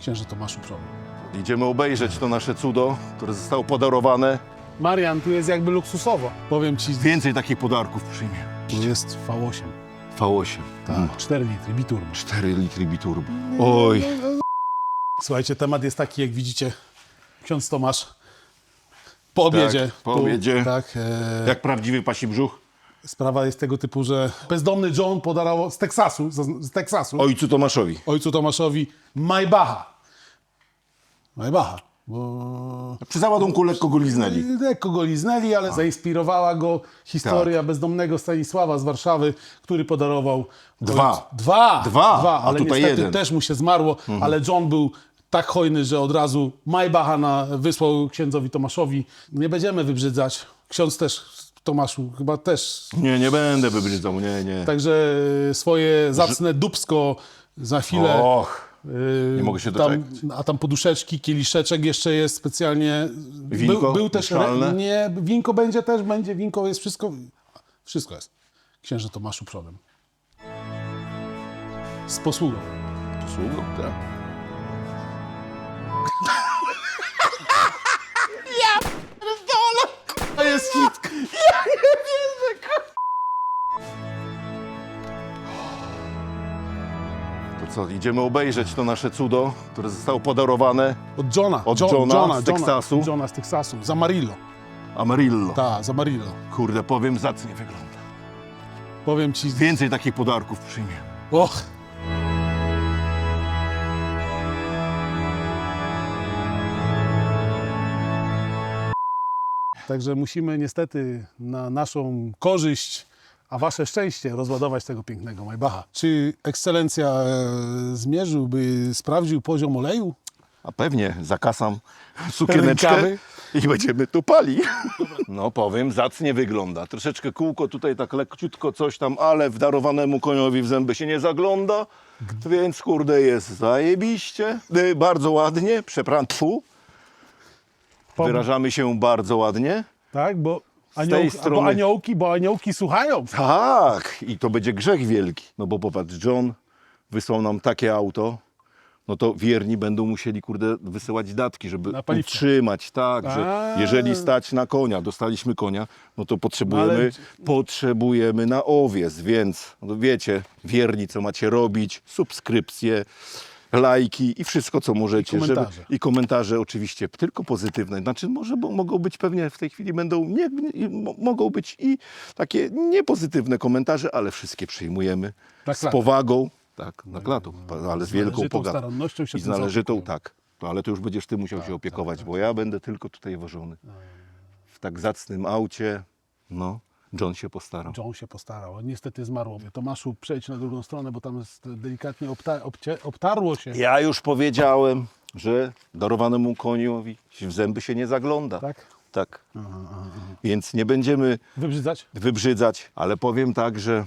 księże Tomaszu Przodem. Idziemy obejrzeć to nasze cudo, które zostało podarowane. Marian, tu jest jakby luksusowo. Powiem ci, Więcej takich podarków przyjmie. tu jest V8. V8. Tak, Mm. 4 litry, biturbo. 4 litry biturbo. Oj, Słuchajcie, temat jest taki, jak widzicie, ksiądz Tomasz po obiedzie. Tak, po obiedzie. Tak, e, jak prawdziwy pasi brzuch. Sprawa jest tego typu, że bezdomny John podarował z Teksasu, z, z Teksasu Ojcu Tomaszowi. ojcu Tomaszowi Maybacha. Maybacha, bo Przy załadunku lekko go liznęli. lekko go liznęli, ale zainspirowała go historia Tak. bezdomnego Stanisława z Warszawy, który podarował... Dwa. ojcu- Dwa! Dwa, a ale tutaj niestety jeden. też mu się zmarło, ale John był tak hojny, że od razu Maybacha na, wysłał księdzowi Tomaszowi. Nie będziemy wybrzydzać. Ksiądz też, Tomaszu, chyba też. Nie, nie będę wybrzydzał, nie, nie. Także swoje zacne dubsko za chwilę... Och, Yy, Nie mogę się tam, doczekać. A tam poduszeczki, kieliszeczek jeszcze jest specjalnie. Winko był, był też. mieszkalne? nie, winko będzie też, będzie. Winko jest wszystko. Wszystko jest. Księże Tomaszu przodem. Z posługą. sługo, tak. Co, idziemy obejrzeć to nasze cudo, które zostało podarowane. Od Johna. Od Johna z Teksasu. Johna z Teksasu. Z Amarillo. Amarillo. Tak, z Amarillo. Kurde, powiem, zacnie wygląda. Powiem ci. Więcej takich podarków przyjmie. Och. Także musimy niestety na naszą korzyść, a wasze szczęście rozładować tego pięknego Maybacha. Czy ekscelencja e, zmierzyłby, sprawdził poziom oleju? A pewnie zakasam sukieneczkę Rękawy? i będziemy tu pali. No powiem, zacnie wygląda. Troszeczkę kółko tutaj tak lekciutko coś tam, ale wdarowanemu koniowi w zęby się nie zagląda. Więc kurde jest zajebiście. Y, Bardzo ładnie, przepraszam, tfu. Wyrażamy się bardzo ładnie. Tak, bo, anioł, strony- bo aniołki, bo aniołki słuchają. Tak, i to będzie grzech wielki. No bo popatrz, John wysłał nam takie auto, no to wierni będą musieli, kurde, wysyłać datki, żeby utrzymać, tak, że jeżeli stać na konia, dostaliśmy konia, no to potrzebujemy, No ale- potrzebujemy na owiec, więc no wiecie, wierni, co macie robić, subskrypcje, lajki i wszystko, co możecie. I komentarze. Żeby, I komentarze oczywiście tylko pozytywne. Znaczy może bo, mogą być pewnie w tej chwili będą, nie, nie, mo- mogą być i takie niepozytywne komentarze, ale wszystkie przyjmujemy Na z powagą. Tak, na klatu, ale z wielką się I z należytą, tak. No, ale to już będziesz ty musiał się opiekować, bo ja będę tylko tutaj wożony. W tak zacnym aucie, no, John się postarał. John się postarał, niestety zmarło. Tomaszu, przejdź na drugą stronę, bo tam jest delikatnie obta- obcie- obtarło się. Ja już powiedziałem, że darowanemu koniowi w zęby się nie zagląda. Tak? Tak. Więc nie będziemy Wybrzydzać? wybrzydzać, ale powiem tak, że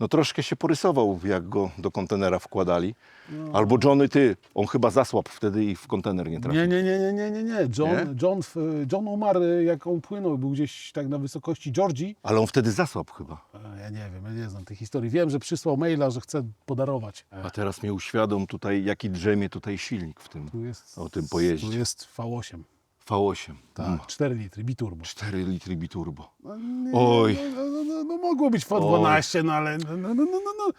no troszkę się porysował, jak go do kontenera wkładali. No. Albo Johnny, ty, on chyba zasłabł wtedy i w kontener nie trafił. Nie, nie, nie, nie, nie, nie, nie. John, Nie? John, John umarł, jak on płynął, był gdzieś tak na wysokości Georgii. Ale on wtedy zasłabł chyba. E, Ja nie wiem, ja nie znam tej historii. Wiem, że przysłał maila, że chce podarować. E, A teraz mnie uświadom tutaj, jaki drzemie tutaj silnik w tym, Tu jest, o tym pojeździe. Tu jest V8. V8. Tak, Mm. 4 litry, biturbo. 4 litry biturbo. Nie, Oj. No, no, no, no mogło być po 12, no ale no, no, no, no, no.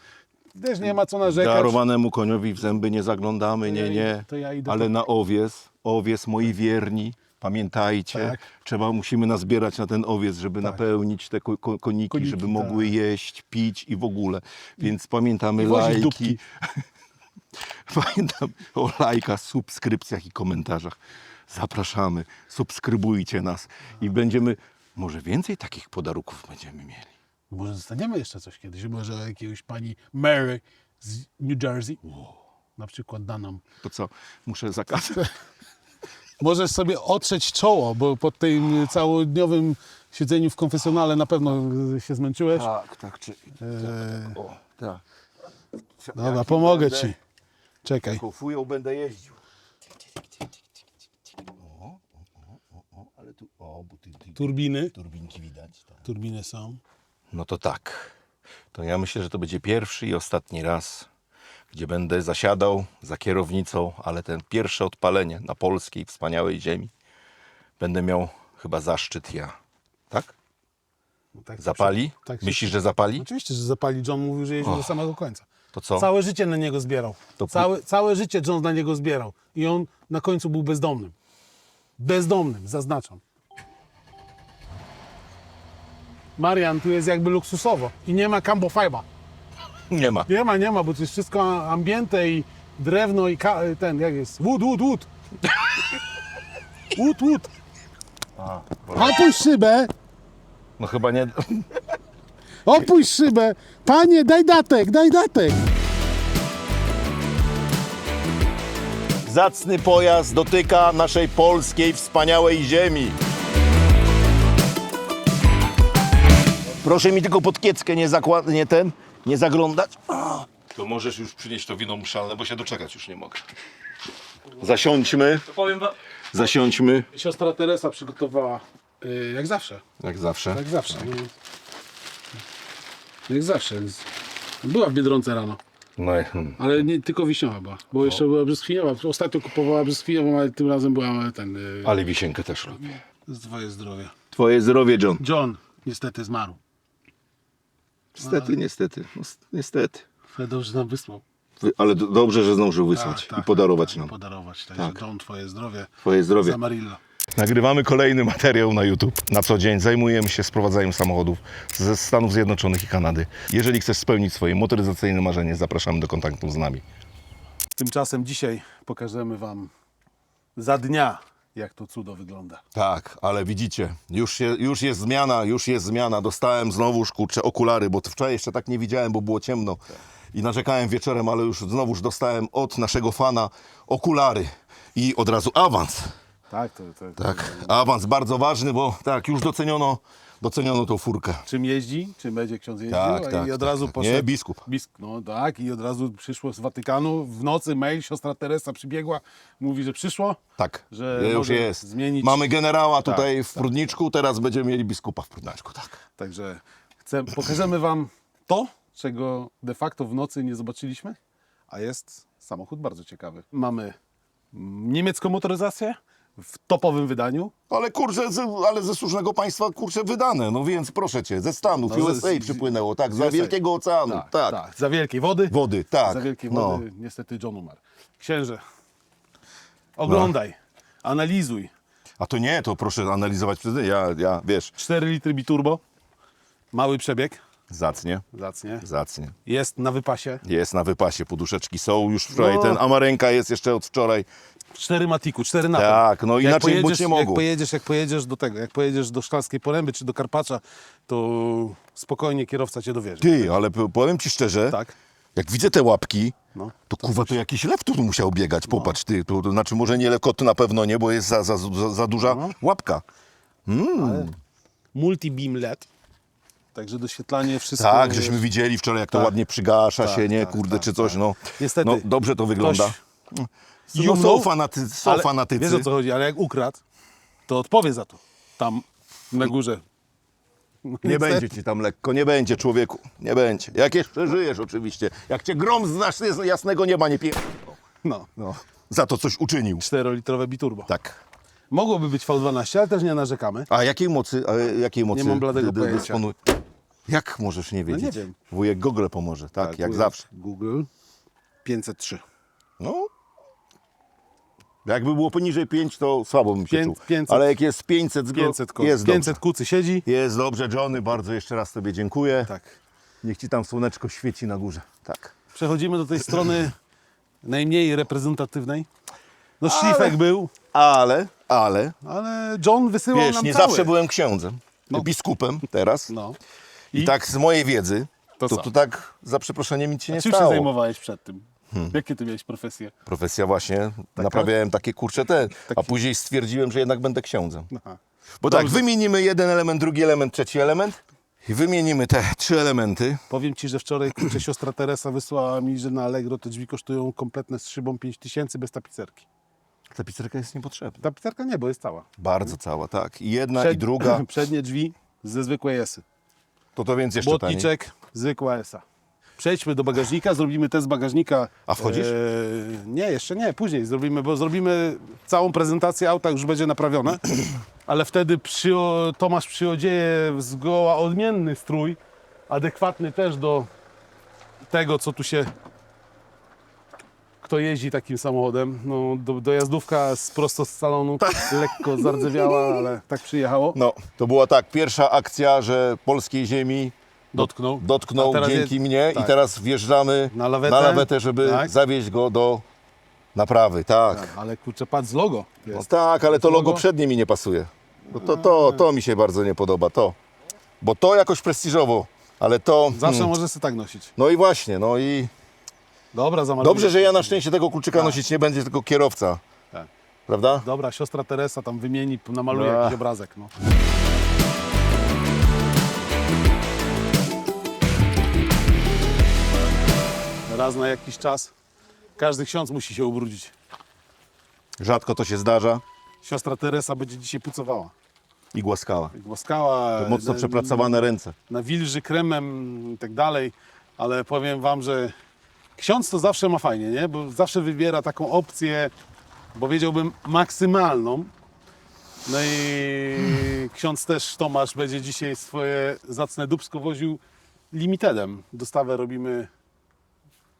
też nie ma co narzekać. Darowanemu koniowi w zęby nie zaglądamy, nie, nie. To ja idę Ale na owiec, owiec moi wierni, pamiętajcie, Tak. trzeba, musimy nazbierać na ten owiec, żeby napełnić te ko- ko- koniki, Koniki, żeby tak. mogły jeść, pić i w ogóle. Więc pamiętamy I lajki. Pamiętam o lajkach, subskrypcjach i komentarzach. Zapraszamy, subskrybujcie nas i będziemy, może więcej takich podarunków będziemy mieli. Może zostaniemy jeszcze coś kiedyś, może jakiegoś pani Mary z New Jersey na przykład da nam. To co, muszę zakazać? Możesz sobie otrzeć czoło, bo po tym całodniowym siedzeniu w konfesjonale na pewno się zmęczyłeś. Tak, tak, czy... Eee, O, tak. dobra, pomogę ci. Czekaj. Taką fują będę jeździł. O, o, o, o, ale tu, o, bo ty, ty, Turbiny. turbinki widać. Tak. Turbiny są. No to tak. To ja myślę, że to będzie pierwszy i ostatni raz, gdzie będę zasiadał za kierownicą, ale ten pierwsze odpalenie na polskiej, wspaniałej ziemi będę miał chyba zaszczyt ja. Tak? No tak Zapali? tak się- Myślisz, że zapali? Oczywiście, że zapali. John mówił, że jeździł do samego końca. To co? Całe życie na niego zbierał. To- Całe, całe życie John na niego zbierał. I on na końcu był bezdomnym. Bezdomnym, zaznaczam. Marian, tu jest jakby luksusowo. I nie ma Cambo Fiba. Nie ma. Nie ma, nie ma, bo to jest wszystko ambiente i drewno i ten, jak jest? Wood, wood, wood. Wood, wood. Opuść szybę! No chyba nie. Opuść szybę! Panie, daj datek, daj datek! Zacny pojazd dotyka naszej polskiej, wspaniałej ziemi. Proszę mi tylko pod kieckę nie nie ten, nie zaglądać. To możesz już przynieść to wino muszalne, bo się doczekać już nie mogę. Zasiądźmy, Powiem wam, zasiądźmy. siostra Teresa przygotowała, y, jak zawsze, Jak zawsze. jak zawsze. No. Jak zawsze. Była w Biedronce rano, No, i- hmm. ale nie tylko wiśniowa była, bo jeszcze była brzoskwiniowa. Ostatnio kupowała brzoskwiniową, ale tym razem była ten... y, ale wisienkę też lubię. Twoje zdrowie. Twoje zdrowie, John. John niestety zmarł. Niestety, niestety, no, s- niestety. Ale dobrze nam wysłał. Wy- Ale do, dobrze, że zdążył wysłać Tak, i podarować tak, nam. Podarować. Także Tak. John, twoje zdrowie. Twoje zdrowie. Zamarillo. Nagrywamy kolejny materiał na YouTube. Na co dzień zajmujemy się sprowadzaniem samochodów ze Stanów Zjednoczonych i Kanady. Jeżeli chcesz spełnić swoje motoryzacyjne marzenie, zapraszamy do kontaktu z nami. Tymczasem dzisiaj pokażemy wam za dnia, jak to cudo wygląda. Tak, ale widzicie, już, się, już jest zmiana, już jest zmiana. Dostałem znowuż kurczę okulary, bo wczoraj jeszcze tak nie widziałem, bo było ciemno. I narzekałem wieczorem, ale już znowuż dostałem od naszego fana okulary. I od razu awans. Tak, to, to, Tak, awans bardzo ważny, bo tak, już doceniono, doceniono tą furkę. Czym jeździ, czym będzie ksiądz jeździł, Tak, i tak, od tak, razu tak. poszedł... Nie, biskup. Bisk, no tak, i od razu przyszło z Watykanu. W nocy mail, siostra Teresa przybiegła, mówi, że przyszło. Tak, Że już może jest. zmienić- Mamy generała tutaj Tak, w Prudniczku, teraz będziemy mieli biskupa w Prudniczku, tak. Także chcę, pokażemy wam to, czego de facto w nocy nie zobaczyliśmy, a jest samochód bardzo ciekawy. Mamy niemiecką motoryzację w topowym wydaniu. Ale kurczę, z, ale ze słusznego państwa kurczę wydane, no więc proszę cię, ze Stanów, No, USA przypłynęło, tak, z USA. Wielkiego Oceanu, tak. Za wielkiej wody. Wody, tak. Za wielkiej no. wody niestety John umarł. Księże, oglądaj, analizuj. A to nie, to proszę analizować przez ja, ja, wiesz, 4 litry biturbo, mały przebieg, zacnie, zacnie. zacnie. Jest na wypasie. Jest na wypasie, poduszeczki są już wczoraj, No. ten Amarenka jest jeszcze od wczoraj. 4 matiku, 4 na Tak, no jak inaczej być pojedziesz, nie jak mogło. pojedziesz, jak pojedziesz do tego, jak pojedziesz do Szklarskiej Poręby czy do Karpacza, to spokojnie kierowca cię dowiezie. Ty, ale powiem ci szczerze, Tak. jak widzę te łapki, No. to kurwa to jakiś lew tu musiał biegać, popatrz ty, to, to znaczy może nie lew, kot na pewno nie, bo jest za, za, za, za duża No. łapka. Multi-beam LED. Także doświetlanie, wszystko. Tak, żeśmy widzieli wczoraj, jak to Tak. ładnie przygasza Tak, się, nie, tak, kurde, tak, czy coś, tak. no. Niestety. No, dobrze to wygląda. Ktoś- No, You są, know- fanaty, są ale fanatycy. Wiesz o co chodzi, ale jak ukradł, to odpowie za to. Tam na górze. Nie Niestety. będzie ci tam lekko, nie będzie człowieku, nie będzie. Jak jeszcze żyjesz oczywiście, jak cię grom z nas- jasnego nieba nie pie... No. No, za to coś uczynił. 4-litrowe biturbo. Tak. Mogłoby być V12, ale też nie narzekamy. A jakiej mocy, a jakiej mocy mam bladego pojęcia. Jak możesz nie wiedzieć? nie wiem. Wujek Google pomoże, tak, jak tu zawsze. Google 503. No. Jakby było poniżej 5, to słabo bym się Pię- czuł. 500. Ale jak jest 500, z go- 500, ko- jest 500 dobrze. kucy siedzi. Jest dobrze, Johnny, bardzo jeszcze raz Tobie dziękuję. Tak. Niech Ci tam słoneczko świeci na górze. Tak. Przechodzimy do tej strony najmniej reprezentatywnej. No szlifek był, Ale, ale, ale John wysyłał wiesz, nam nie cały. zawsze byłem księdzem, No. biskupem teraz. No. I, tak z mojej wiedzy, To to, co? to, tak za przeproszeniem nic się nie Czym się stało. zajmowałeś przed tym? Jakie ty miałeś profesje? Profesja właśnie, naprawiałem takie kurcze te, a później stwierdziłem, że jednak będę księdzem. Aha. Bo tak, wymienimy jeden element, drugi element, trzeci element i wymienimy te trzy elementy. Powiem ci, że wczoraj kurczę, siostra Teresa wysłała mi, że na Allegro te drzwi kosztują kompletne z szybą 5000 bez tapicerki. Ta pizzerka jest niepotrzebna. Tapicerka nie, bo jest cała. Bardzo cała, tak. I jedna i druga, Przednie drzwi ze zwykłej esy. To to więc jeszcze taniej. Błotniczek, zwykła esa. Przejdźmy do bagażnika, zrobimy test bagażnika. A wchodzisz? E, nie, jeszcze nie, później zrobimy, bo zrobimy całą prezentację auta, już będzie naprawione. Ale wtedy przyo, Tomasz przyodzieje zgoła odmienny strój, adekwatny też do tego, co tu się kto jeździ takim samochodem. No, do, dojazdówka z, prosto z salonu, lekko zardzewiała, ale tak przyjechało. No, to była tak, pierwsza akcja, że polskiej ziemi Dotknął. dotknął A teraz dzięki jest- mnie tak. i teraz wjeżdżamy Na lawetę. żeby Tak. zawieźć go do naprawy, tak. Tak, ale kurczę, patrz z logo. No Jest. tak, ale to logo Logo? przednie mi nie pasuje. No to, to, to mi się bardzo nie podoba, to. Bo to jakoś prestiżowo, ale to... Zawsze hmm. możesz sobie tak nosić. No i właśnie, no i Dobra, zamaluję. dobrze, że ja na szczęście tego kluczyka nosić nie będzie, tylko kierowca. Tak. Prawda? Dobra, siostra Teresa tam wymieni, namaluje jakiś obrazek. No. Raz na jakiś czas każdy ksiądz musi się ubrudzić. Rzadko to się zdarza Siostra Teresa będzie dzisiaj pucowała. i głaskała. Głaskała To mocno na- przepracowane ręce. na wilży kremem i tak dalej, ale powiem wam, że ksiądz to zawsze ma fajnie, nie? Bo zawsze wybiera taką opcję, bo wiedziałbym maksymalną. No i ksiądz też Tomasz będzie dzisiaj swoje zacne dubsko woził limitedem. Dostawę robimy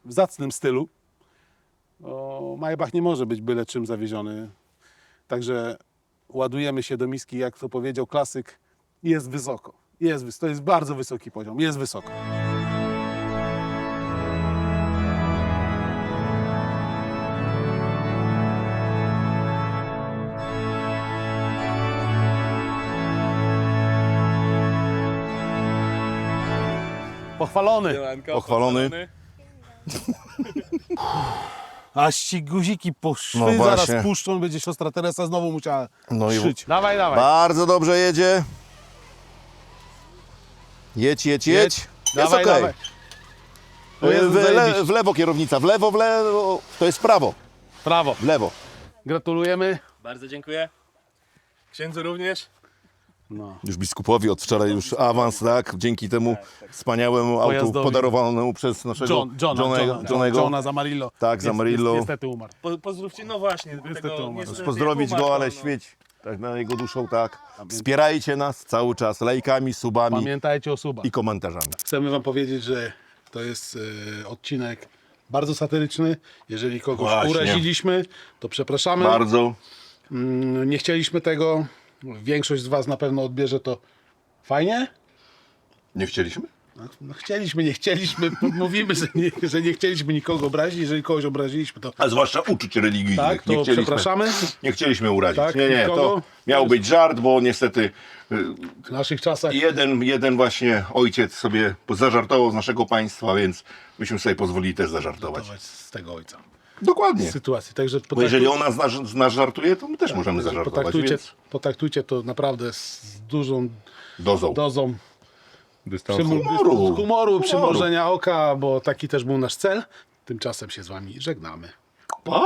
w zacnym stylu. O, Maybach nie może być byle czym zawieziony. Także ładujemy się do miski, jak to powiedział klasyk, jest wysoko. Jest, to jest bardzo wysoki poziom, jest wysoko. Pochwalony. Pochwalony. A ci guziki poszły, No zaraz właśnie. puszczą, będzie siostra Teresa znowu musiała No i- szyć. Dawaj, dawaj. Bardzo dobrze jedzie. Jedź, jedź, jedź. Jest Dawaj, okej. dawaj. O Jezu, W, le, zajebiście. w lewo kierownica, w lewo, w lewo, to jest prawo, Prawo. w lewo. Gratulujemy. Bardzo dziękuję. Księdzu również. No. Już biskupowi od wczoraj już awans, tak? Dzięki temu wspaniałemu autu Pojazdowi. podarowanemu przez naszego John, Johna, Johna, Johnego. Johna Zamarillo. Tak, Zamarillo. Niestety umarł. Po, pozdrówcie, no właśnie. Niestety tego, umarł. niestety Pozdrowić umarł, go, ale no. świeć tak na jego duszą, tak. Wspierajcie nas cały czas lajkami, subami Pamiętajcie o subach. i komentarzami. Chcemy wam powiedzieć, że to jest e, odcinek bardzo satyryczny. Jeżeli kogoś Właśnie. uraziliśmy, to przepraszamy. Bardzo. Mm, Nie chcieliśmy tego. Większość z was na pewno odbierze to fajnie. Nie chcieliśmy? No, No, chcieliśmy, nie chcieliśmy. Mówimy, że nie, że nie chcieliśmy nikogo obrazić. Jeżeli kogoś obraziliśmy, to A zwłaszcza uczuć religijnych. tak, nie to chcieliśmy, przepraszamy. Nie chcieliśmy urazić. Tak, nie, nie, nikogo. to miał być żart, bo niestety y, W naszych czasach jeden, jeden właśnie ojciec sobie zażartował z naszego państwa, więc myśmy sobie pozwolili też zażartować. z tego ojca. Dokładnie. Sytuacji. Także Bo jeżeli potraktuj- ona z nas, z nas żartuje, to my też możemy zażartować, potraktujcie, więc potraktujcie to naprawdę z dużą dozą. dozą Dystansu. Przymu- Humoru. humoru, przymrużenia oka, bo taki też był nasz cel. Tymczasem się z wami żegnamy. Pa!